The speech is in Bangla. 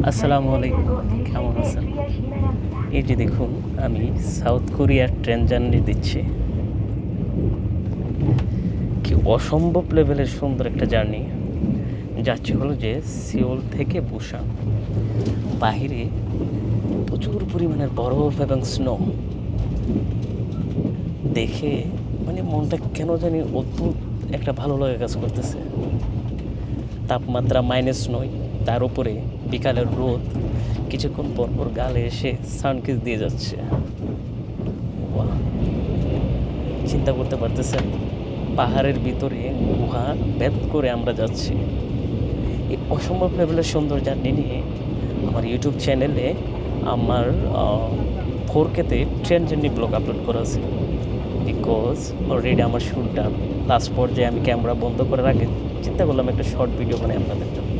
আসসালামু আলাইকুম, কেমন আছেন? এই যে দেখুন, আমি সাউথ কোরিয়ার ট্রেন জার্নি দিচ্ছি। কি অসম্ভব লেভেলের সুন্দর একটা জার্নি। যাচ্ছে হলো যে সিওল থেকে বুসান বাহিরে প্রচুর পরিমাণের বরফ এবং স্নো দেখে মানে মনটা কেন জানি অদ্ভুত একটা ভালো লাগা কাজ করতেছে। তাপমাত্রা মাইনাস নয়। তার উপরে বিকালের রোদ কিছুক্ষণ পর পর গালে এসে সানকিস দিয়ে যাচ্ছে! চিন্তা করতে পারতেছেন, পাহাড়ের ভিতরে গুহা ভেদ করে আমরা যাচ্ছি। এই অসম্ভব লেভেলের সুন্দর জার্নি নিয়ে আমার ইউটিউব চ্যানেলে আমার ফোর কেতে ট্রেন জার্নি ব্লগ আপলোড করা আছে। বিকজ অলরেডি আমার শ্যুটটা লাস্ট পর্যায়ে আমি ক্যামেরা বন্ধ করার আগে চিন্তা করলাম একটা শর্ট ভিডিও বানাই আপনাদের জন্য।